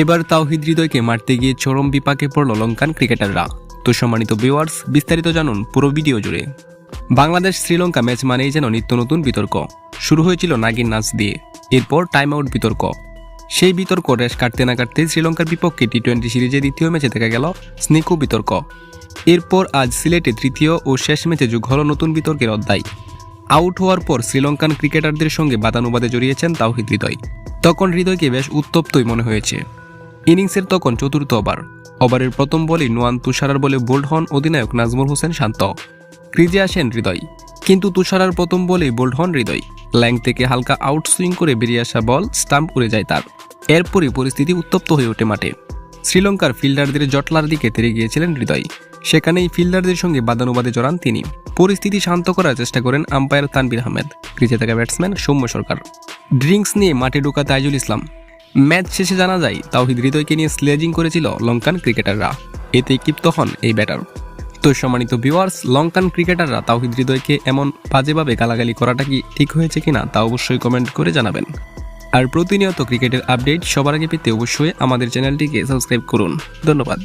এবার তাওহিদ হৃদয়কে মারতে গিয়ে চরম বিপাকে পড়ল লঙ্কান ক্রিকেটাররা। তো সম্মানিত ভিউয়ার্স বিস্তারিত জানুন পুরো ভিডিও জুড়ে। বাংলাদেশ শ্রীলঙ্কা ম্যাচ মানেই যেন নিত্য নতুন বিতর্ক। শুরু হয়েছিল নাগিন নাচ দিয়ে, এরপর টাইম আউট বিতর্ক। সেই বিতর্ক রেশ কাটতে না কাটতে শ্রীলঙ্কার বিপক্ষে টি টোয়েন্টি সিরিজের দ্বিতীয় ম্যাচে দেখা গেল স্নিকো বিতর্ক। এরপর আজ সিলেটে তৃতীয় ও শেষ ম্যাচে যোগ হল নতুন বিতর্কের অধ্যায়। আউট হওয়ার পর শ্রীলঙ্কান ক্রিকেটারদের সঙ্গে বাদানুবাদে জড়িয়েছেন তাওহিদ হৃদয়। তখন হৃদয়কে বেশ উত্তপ্তই মনে হয়েছে। ইনিংসের তখন চতুর্থ ওভার। ওভারের প্রথম বলেই নোয়ান তুষারার বলে বোল্ড হন অধিনায়ক নাজমুল হোসেন শান্ত। ক্রিজে আসেন হৃদয়। কিন্তু তুষারার প্রথম বলেই বোল্ড হন হৃদয়। ল্যাং থেকে হালকা আউট সুইং করে বেরিয়ে আসা বল স্টাম্প উড়ে যায় তার। এরপরই পরিস্থিতি উত্তপ্ত হয়ে ওঠে মাঠে। শ্রীলঙ্কার ফিল্ডারদের জটলার দিকে তেরে গিয়েছিলেন হৃদয়। সেখানেই ফিল্ডারদের সঙ্গে বাদানুবাদে জড়ান তিনি। পরিস্থিতি শান্ত করার চেষ্টা করেন আম্পায়ার তানবির আহমেদ। ক্রিজে থাকা ব্যাটসম্যান সৌম্য সরকার। ড্রিঙ্কস নিয়ে মাঠে ঢোকা তাইজুল ইসলাম। ম্যাচ শেষে জানা যায়, তাওহিদ হৃদয়কে নিয়ে স্লেজিং করেছিল লঙ্কান ক্রিকেটাররা। এতে ক্ষিপ্ত হন এই ব্যাটার। তো সম্মানিত ভিউয়ার্স, লঙ্কান ক্রিকেটাররা তাওহিদ হৃদয়কে এমন বাজেভাবে গালাগালি করাটা কি ঠিক হয়েছে কিনা তা অবশ্যই কমেন্ট করে জানাবেন। আর প্রতিনিয়ত ক্রিকেটের আপডেট সবার আগে পেতে অবশ্যই আমাদের চ্যানেলটিকে সাবস্ক্রাইব করুন। ধন্যবাদ।